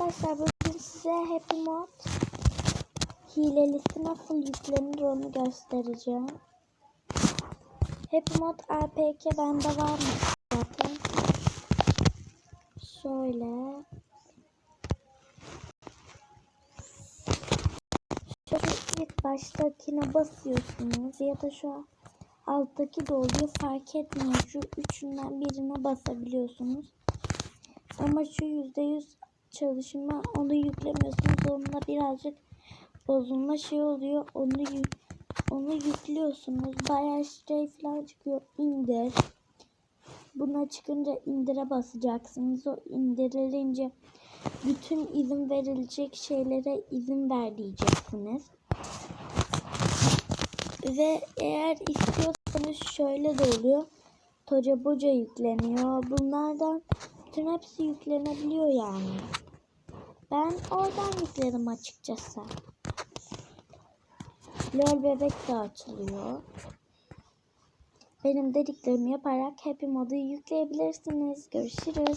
Arkadaşlar bugün size Happy Mod hilelisi nasıl yüklenir onu göstereceğim. Happy Mod APK bende varmış zaten. Şöyle. Şöyle ilk baştakine basıyorsunuz ya da şu alttaki de fark etmiyor. Şu üçünden birine basabiliyorsunuz. Ama şu yüzde yüz çalışma onu yüklemiyorsunuz. Onunla birazcık bozulma şey oluyor. Onu onu yüklüyorsunuz. Bayağı şey falan çıkıyor. İndir. Buna çıkınca indire basacaksınız. O indirilince bütün izin verilecek şeylere izin ver diyeceksiniz. Ve eğer istiyorsanız şöyle de oluyor. Toca boca yükleniyor. Bunlardan bütün hepsi yüklenebiliyor yani. Ben oradan yükledim açıkçası. LOL bebek de açılıyor. Benim dediklerimi yaparak Happy Mod'u yükleyebilirsiniz. Görüşürüz.